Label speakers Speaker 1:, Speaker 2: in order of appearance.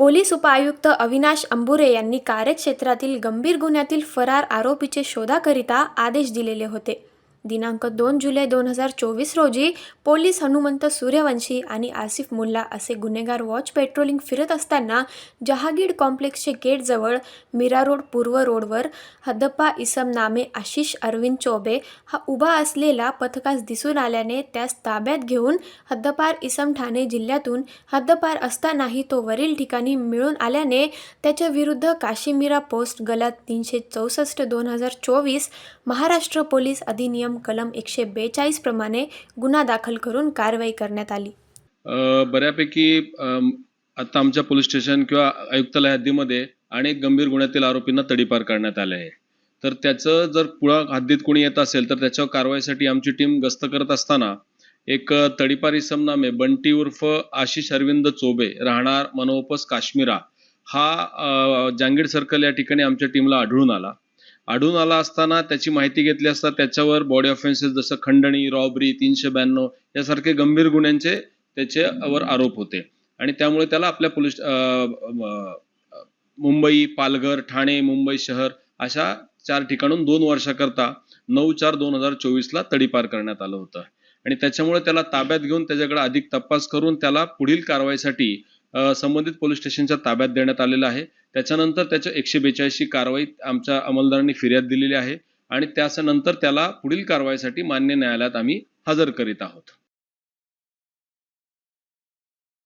Speaker 1: Police उपायुक्त अविनाश अंबुरे यांनी कार्यक्षेत्रातील गंभीर गुन्ह्यातील फरार आरोपीचे शोधाकरिता आदेश दिलेले होते. दिनांक दोन जुलै दोन हजार चोवीस रोजी पोलीस हनुमंत सूर्यवंशी आणि आसिफ मुल्ला असे गुन्हेगार वॉच पेट्रोलिंग फिरत असताना जहागीर कॉम्प्लेक्सचे गेटजवळ मीरा रोड पूर्व रोडवर हदप्पा इसम नामे आशिष अरविंद चौबे हा उभा असलेला पथकास दिसून आल्याने त्यास ताब्यात घेऊन हद्दपार इसम ठाणे जिल्ह्यातून हद्दपार असतानाही तो वरील ठिकाणी मिळून आल्याने त्याच्या विरुद्ध काशीमीरा पोस्ट गलत तीनशे चौसष्ट दोन हजार चोवीस महाराष्ट्र पोलीस अधिनियम कलम एकशे बेचाळीस प्रमाणे गुन्हा दाखल करून कारवाई करण्यात आली.
Speaker 2: बऱ्यापैकी आता आमच्या पोलीस स्टेशन किंवा आयुक्तालय हद्दीमध्ये अनेक गंभीर गुन्ह्यातील आरोपींना तडीपार करण्यात आले आहे. तर त्याचं जर पुढं हद्दीत कोणी येत असेल तर त्याच्यावर कारवाईसाठी आमची टीम गस्त करत असताना एक तडीपार इसम नामे बंटी उर्फ आशिष अरविंद चोबे राहणार मनोपस काश्मीरा हा जांगीड जांगीर सर्कल या ठिकाणी आमच्या टीमला आढळून आला. आढळून आला असताना त्याची माहिती घेतली असता त्याच्यावर बॉडी ऑफेन्सेस जसं खंडणी रॉबरी तीनशे ब्याण्णव यासारखे गंभीर गुन्ह्यांचे त्याच्यावर आरोप होते. आणि त्यामुळे त्याला आपल्या पोलीस मुंबई पालघर ठाणे मुंबई शहर अशा चार ठिकाणून दोन वर्षाकरता नऊ चार दोन हजार चोवीसला तडीपार करण्यात आलं होतं. आणि त्याच्यामुळे त्याला ताब्यात घेऊन त्याच्याकडे अधिक तपास करून त्याला पुढील कारवाईसाठी संबंधित पोलीस स्टेशनच्या ताब्यात देण्यात आलेलं आहे. त्याच्यानंतर त्याच्या एकशे बेचाळीसची कारवाई आमच्या अंमलदारांनी फिर्याद दिलेली आहे आणि त्याच्यानंतर त्याला पुढील कारवाईसाठी मान्य न्यायालयात आम्ही हजर करीत आहोत.